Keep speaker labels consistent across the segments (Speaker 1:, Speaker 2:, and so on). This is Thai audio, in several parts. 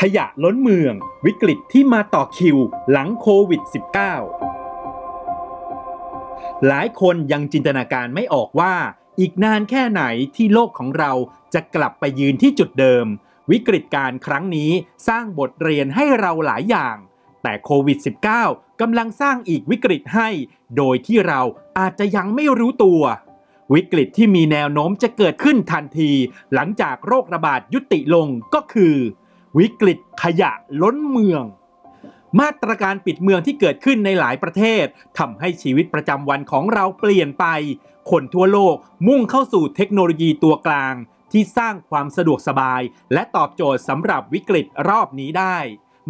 Speaker 1: ขยะล้นเมือง วิกฤตที่มาต่อคิวหลังโควิด -19 หลายคนยังจินตนาการไม่ออกว่า อีกนานแค่ไหนที่โลกของเราจะกลับไปยืนที่จุดเดิม วิกฤตการครั้งนี้สร้างบทเรียนให้เราหลายอย่าง แต่โควิด -19 กำลังสร้างอีกวิกฤตให้ โดยที่เราอาจจะยังไม่รู้ตัววิกฤตที่มีแนวโน้มจะเกิดขึ้นทันที หลังจากโรคระบาดยุติลงก็คือ วิกฤตขยะล้นเมือง มาตรการปิดเมืองที่เกิดขึ้นในหลายประเทศทำให้ชีวิตประจำวันของเราเปลี่ยนไป คนทั่วโลกมุ่งเข้าสู่เทคโนโลยีตัวกลาง ที่สร้างความสะดวกสบาย และตอบโจทย์สำหรับวิกฤตรอบนี้ได้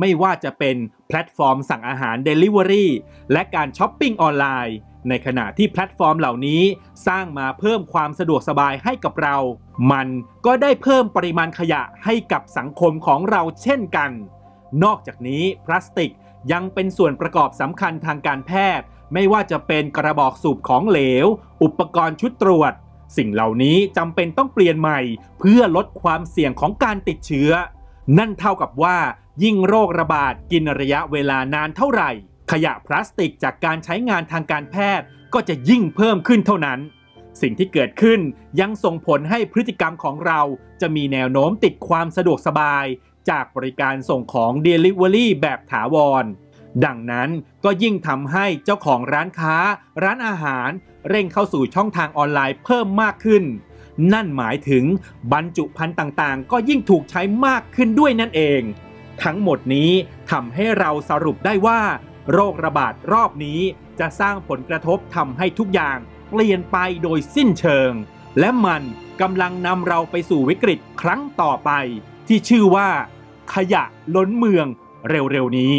Speaker 1: ไม่ว่าจะเป็นแพลตฟอร์มสั่งอาหาร Delivery และการช้อปปิ้งออนไลน์ ในขณะที่แพลตฟอร์มเหล่านี้สร้างมาเพิ่มความสะดวกสบายให้กับเรา มันก็ได้เพิ่มปริมาณขยะให้กับสังคมของเราเช่นกัน นอกจากนี้พลาสติกยังเป็นส่วนประกอบสำคัญทางการแพทย์ ไม่ว่าจะเป็นกระบอกสูบของเหลว อุปกรณ์ชุดตรวจ สิ่งเหล่านี้จำเป็นต้องเปลี่ยนใหม่ เพื่อลดความเสี่ยงของการติดเชื้อ นั่นเท่ากับว่า ยิ่งโรคระบาดกินระยะเวลานานเท่าไหร่ ขยะพลาสติกจากการใช้งานทางการแพทย์ก็จะยิ่งเพิ่มขึ้นเท่านั้น สิ่งที่เกิดขึ้นยังส่งผลให้พฤติกรรมของเราจะมีแนวโน้มติดความสะดวกสบาย จากบริการส่งของ Delivery แบบถาวร ดังนั้นก็ยิ่งทำให้เจ้าของร้านค้า ร้านอาหาร เร่งเข้าสู่ช่องทางออนไลน์เพิ่มมากขึ้น นั่นหมายถึงบรรจุภัณฑ์ต่างๆ ก็ยิ่งถูกใช้มากขึ้นด้วยนั่นเอง ทั้งหมดนี้ทำให้เราสรุปได้ว่า โรคระบาดรอบนี้จะสร้างผลกระทบทำให้ทุกอย่างเปลี่ยนไปโดยสิ้นเชิง และมันกำลังนำเราไปสู่วิกฤตครั้งต่อไป ที่ชื่อว่า ขยะล้นเมืองเร็วๆนี้